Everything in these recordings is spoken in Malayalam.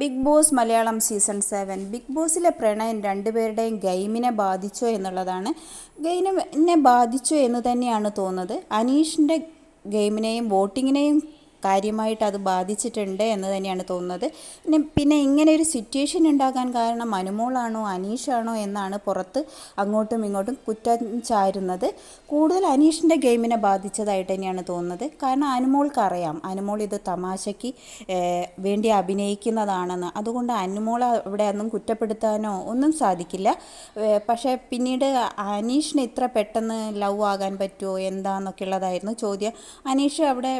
Big Boss Malayalam season seven. Big ബോസിലെ പ്രണയം രണ്ടുപേരുടെയും ഗെയിമിനെ ബാധിച്ചോ എന്നുള്ളതാണ്. ഗെയിമിനെ ബാധിച്ചോ എന്ന് തന്നെയാണ് തോന്നുന്നത്. അനീഷിന്റെ ഗെയിമിനെയും വോട്ടിങ്ങിനെയും കാര്യമായിട്ട് അത് ബാധിച്ചിട്ടുണ്ട് എന്ന് തന്നെയാണ് തോന്നുന്നത്. പിന്നെ പിന്നെ ഇങ്ങനെ ഒരു സിറ്റുവേഷൻ ഉണ്ടാകാൻ കാരണം അനുമോളാണോ അനീഷാണോ എന്നാണ് പുറത്ത് അങ്ങോട്ടും ഇങ്ങോട്ടും കുറ്റം ചാരുന്നത്. കൂടുതൽ അനീഷിന്റെ ഗെയിമിനെ ബാധിച്ചതായിട്ട് തന്നെയാണ് തോന്നുന്നത്. കാരണം അനുമോൾക്ക് അറിയാം. അനുമോൾ ഇത് തമാശയ്ക്ക് വേണ്ടി അഭിനയിക്കുന്നതാണെന്ന്. അതുകൊണ്ട് അനുമോൾ അവിടെ ഒന്നും കുറ്റപ്പെടുത്താനോ ഒന്നും സാധിക്കില്ല. പക്ഷേ പിന്നീട് അനീഷിന് ഇത്ര പെട്ടെന്ന് ലവ് ആകാൻ പറ്റുമോ എന്താണെന്നൊക്കെ ഉള്ളതായിരുന്നു ചോദ്യം. അനീഷ് അവിടെ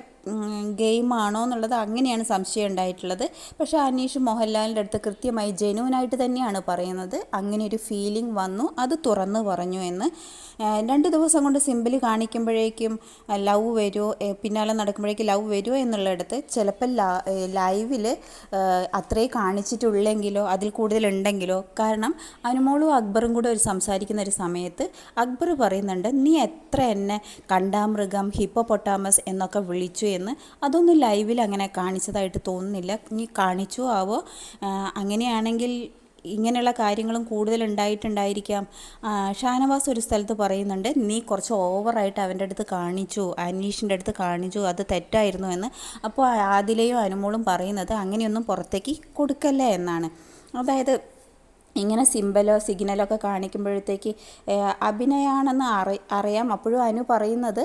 ഗെയിമാണോ എന്നുള്ളത് അങ്ങനെയാണ് സംശയം ഉണ്ടായിട്ടുള്ളത്. പക്ഷേ അനീഷ് മോഹൻലാലിന്റെ അടുത്ത് കൃത്യമായി ജെനുവനായിട്ട് തന്നെയാണ് പറയുന്നത്. അങ്ങനെ ഒരു ഫീലിംഗ് വന്നു. അത് തുറന്നു പറഞ്ഞു എന്ന്. രണ്ട് ദിവസം കൊണ്ട് സിമ്പിൾ കാണിക്കുമ്പോഴേക്കും ലവ് വരുമോ പിന്നാലെ നടക്കുമ്പോഴേക്കും ലവ് വരുമോ എന്നുള്ളിടത്ത് ചിലപ്പോൾ ലൈവിൽ അത്രേ കാണിച്ചിട്ടുള്ളെങ്കിലോ അതിൽ കൂടുതലുണ്ടെങ്കിലോ കാരണം അനുമോളും അക്ബറും കൂടെ ഒരു സംസാരിക്കുന്ന ഒരു സമയത്ത് അക്ബർ പറയുന്നുണ്ട് നീ എത്ര എന്നെ കണ്ടാമൃഗം ഹിപ്പോപൊട്ടാമസ് എന്നൊക്കെ വിളിച്ചു എന്ന്. അതൊന്നും ലൈവിൽ അങ്ങനെ കാണിച്ചതായിട്ട് തോന്നുന്നില്ല. ഇനി കാണിച്ചു ആവോ? അങ്ങനെയാണെങ്കിൽ ഇങ്ങനെയുള്ള കാര്യങ്ങളും കൂടുതൽ ഉണ്ടായിട്ടുണ്ടായിരിക്കാം. ഷാനവാസ് ഒരു സ്ഥലത്ത് പറയുന്നുണ്ട് നീ കുറച്ച് ഓവറായിട്ട് അവന്റെ അടുത്ത് കാണിച്ചു അനീഷിന്റെ അടുത്ത് കാണിച്ചു അത് തെറ്റായിരുന്നു എന്ന്. അപ്പോൾ ആദിലയും അനുമോളും പറയുന്നത് അങ്ങനെയൊന്നും പുറത്തേക്ക് കൊടുക്കല്ലേ എന്നാണ്. അതായത് ഇങ്ങനെ സിമ്പലോ സിഗ്നലോ ഒക്കെ കാണിക്കുമ്പോഴത്തേക്ക് അഭിനയാണെന്ന് അറി അറിയാം. അപ്പോഴും അനു പറയുന്നത്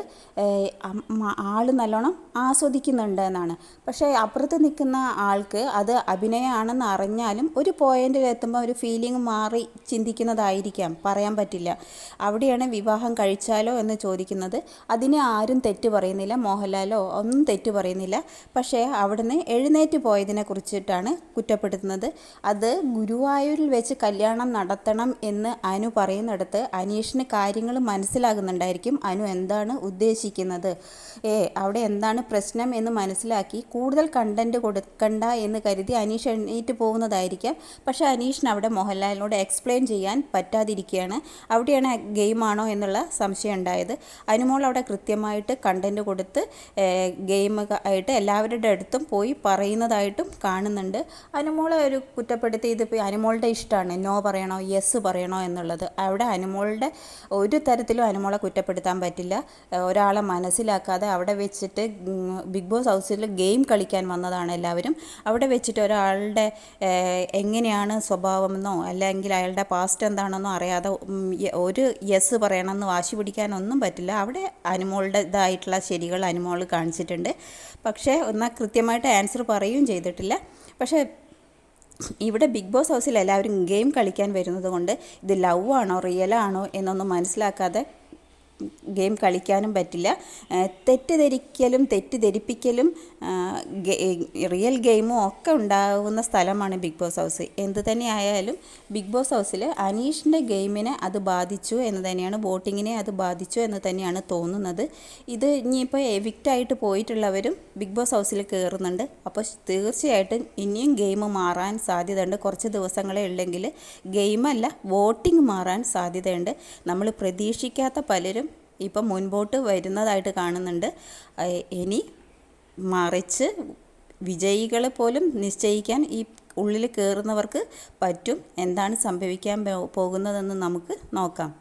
ആൾ നല്ലോണം ആസ്വദിക്കുന്നുണ്ട് എന്നാണ്. പക്ഷേ അപ്പുറത്ത് നിൽക്കുന്ന ആൾക്ക് അത് അഭിനയമാണെന്ന് അറിഞ്ഞാലും ഒരു പോയിന്റിൽ എത്തുമ്പോൾ ഒരു ഫീലിംഗ് മാറി ചിന്തിക്കുന്നതായിരിക്കാം. പറയാൻ പറ്റില്ല. അവിടെയാണ് വിവാഹം കഴിച്ചാലോ എന്ന് ചോദിക്കുന്നത്. അതിനെ ആരും തെറ്റ് പറയുന്നില്ല. മോഹൻലാലോ ഒന്നും തെറ്റ് പറയുന്നില്ല. പക്ഷേ അവിടുന്ന് എഴുന്നേറ്റ് പോയതിനെ കുറിച്ചിട്ടാണ് കുറ്റപ്പെടുത്തുന്നത്. അത് ഗുരുവായൂരിൽ വെച്ച് കല്യാണം നടത്തണം എന്ന് അനു പറയുന്നിടത്ത് അനീഷിന് കാര്യങ്ങൾ മനസ്സിലാകുന്നുണ്ടായിരിക്കും. അനു എന്താണ് ഉദ്ദേശിക്കുന്നത്? ഏ അവിടെ എന്താണ് പ്രശ്നം എന്ന് മനസ്സിലാക്കി കൂടുതൽ കണ്ടന്റ് കൊടുക്കണ്ട എന്ന് കരുതി അനീഷ് എണ്ണീറ്റ് പോകുന്നതായിരിക്കാം. പക്ഷേ അനീഷിന് അവിടെ മോഹൻലാലിനോട് എക്സ്പ്ലെയിൻ ചെയ്യാൻ പറ്റാതിരിക്കുകയാണ്. അവിടെയാണ് ഗെയിമാണോ എന്നുള്ള സംശയം ഉണ്ടായത്. അനുമോൾ അവിടെ കൃത്യമായിട്ട് കണ്ടന്റ് കൊടുത്ത് ഗെയിം ആയിട്ട് എല്ലാവരുടെ അടുത്തും പോയി പറയുന്നതായിട്ടും കാണുന്നുണ്ട്. അനുമോളെ ഒരു കുറ്റപ്പെടുത്തി ഇതിപ്പോൾ അനുമോളുടെ ഇഷ്ടമാണ്. ആണ് നോ പറയണോ യെസ് പറയണോ എന്നുള്ളത്. അവിടെ അനുമോളുടെ ഒരു തരത്തിലും അനുമോളെ കുറ്റപ്പെടുത്താൻ പറ്റില്ല. ഒരാളെ മനസ്സിലാക്കാതെ അവിടെ വെച്ചിട്ട് ബിഗ് ബോസ് ഹൗസിൽ ഗെയിം കളിക്കാൻ വന്നതാണ് എല്ലാവരും. അവിടെ വെച്ചിട്ട് ഒരാളുടെ എങ്ങനെയാണ് സ്വഭാവമെന്നോ അല്ലെങ്കിൽ അയാളുടെ പാസ്റ്റ് എന്താണെന്നോ അറിയാതെ ഒരു യെസ് പറയണമെന്ന് വാശി പിടിക്കാനൊന്നും പറ്റില്ല. അവിടെ അനുമോളുടെ ഇതായിട്ടുള്ള ശരികൾ അനുമോൾ കാണിച്ചിട്ടുണ്ട്. പക്ഷേ എന്നാൽ കൃത്യമായിട്ട് ആൻസർ പറയുകയും ചെയ്തിട്ടില്ല. പക്ഷേ ഇവിടെ ബിഗ് ബോസ് ഹൗസിൽ എല്ലാവരും ഗെയിം കളിക്കാൻ വരുന്നത് കൊണ്ട് ഇത് ലവ് ആണോ റിയൽ ആണോ എന്നൊന്നും മനസ്സിലാക്കാതെ ഗെയിം കളിക്കാനും പറ്റില്ല. തെറ്റിദ്ധരിക്കലും തെറ്റിദ്ധരിപ്പിക്കലും റിയൽ ഗെയിമും ഒക്കെ ഉണ്ടാകുന്ന സ്ഥലമാണ് ബിഗ് ബോസ് ഹൗസ്. എന്ത് തന്നെയായാലും ബിഗ് ബോസ് ഹൗസിൽ അനീഷിന്റെ ഗെയിമിനെ അത് ബാധിച്ചു എന്ന് തന്നെയാണ് വോട്ടിങ്ങിനെ അത് ബാധിച്ചു എന്ന് തന്നെയാണ് തോന്നുന്നത്. ഇത് ഇനിയിപ്പോൾ എവിക്റ്റായിട്ട് പോയിട്ടുള്ളവരും ബിഗ് ബോസ് ഹൗസിൽ കയറുന്നുണ്ട് അപ്പോൾ തീർച്ചയായിട്ടും ഇനിയും ഗെയിം മാറാൻ സാധ്യതയുണ്ട്. കുറച്ച് ദിവസങ്ങളെ ഉള്ളെങ്കിൽ ഗെയിമല്ല വോട്ടിംഗ് മാറാൻ സാധ്യതയുണ്ട്. നമ്മൾ പ്രതീക്ഷിക്കാത്ത പലരും ഇപ്പം മുൻപോട്ട് വരുന്നതായിട്ട് കാണുന്നുണ്ട്. ഇനി മറിച്ച് വിജയികളെ പോലും നിശ്ചയിക്കാൻ ഈ ഉള്ളിൽ കയറുന്നവർക്ക് പറ്റും. എന്താണ് സംഭവിക്കാൻ പോകുന്നതെന്ന് നമുക്ക് നോക്കാം.